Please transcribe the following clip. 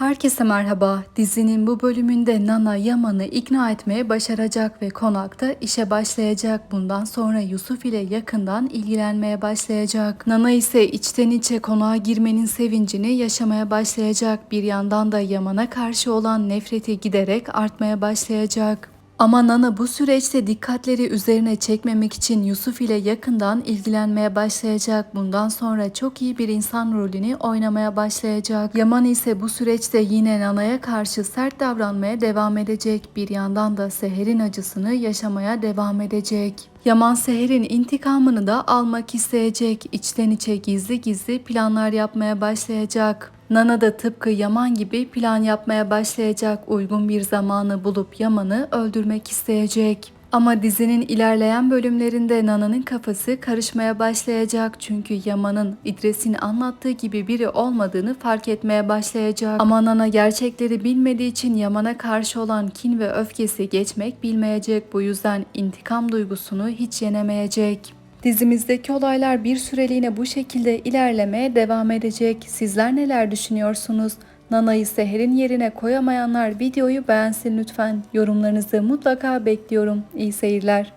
Herkese merhaba. Dizinin bu bölümünde Nana Yaman'ı ikna etmeye başaracak ve konakta işe başlayacak. Bundan sonra Yusuf ile yakından ilgilenmeye başlayacak. Nana ise içten içe konağa girmenin sevincini yaşamaya başlayacak. Bir yandan da Yaman'a karşı olan nefreti giderek artmaya başlayacak. Ama Nana bu süreçte dikkatleri üzerine çekmemek için Yusuf ile yakından ilgilenmeye başlayacak. Bundan sonra çok iyi bir insan rolünü oynamaya başlayacak. Yaman ise bu süreçte yine Nana'ya karşı sert davranmaya devam edecek. Bir yandan da Seher'in acısını yaşamaya devam edecek. Yaman Seher'in intikamını da almak isteyecek. İçten içe gizli gizli planlar yapmaya başlayacak. Nana da tıpkı Yaman gibi plan yapmaya başlayacak. Uygun bir zamanı bulup Yaman'ı öldürmek isteyecek. Ama dizinin ilerleyen bölümlerinde Nana'nın kafası karışmaya başlayacak. Çünkü Yaman'ın İdris'in anlattığı gibi biri olmadığını fark etmeye başlayacak. Ama Nana gerçekleri bilmediği için Yaman'a karşı olan kin ve öfkesi geçmek bilmeyecek. Bu yüzden intikam duygusunu hiç yenemeyecek. Dizimizdeki olaylar bir süreliğine bu şekilde ilerlemeye devam edecek. Sizler neler düşünüyorsunuz? Nana'yı Seher'in yerine koyamayanlar videoyu beğensin lütfen. Yorumlarınızı mutlaka bekliyorum. İyi seyirler.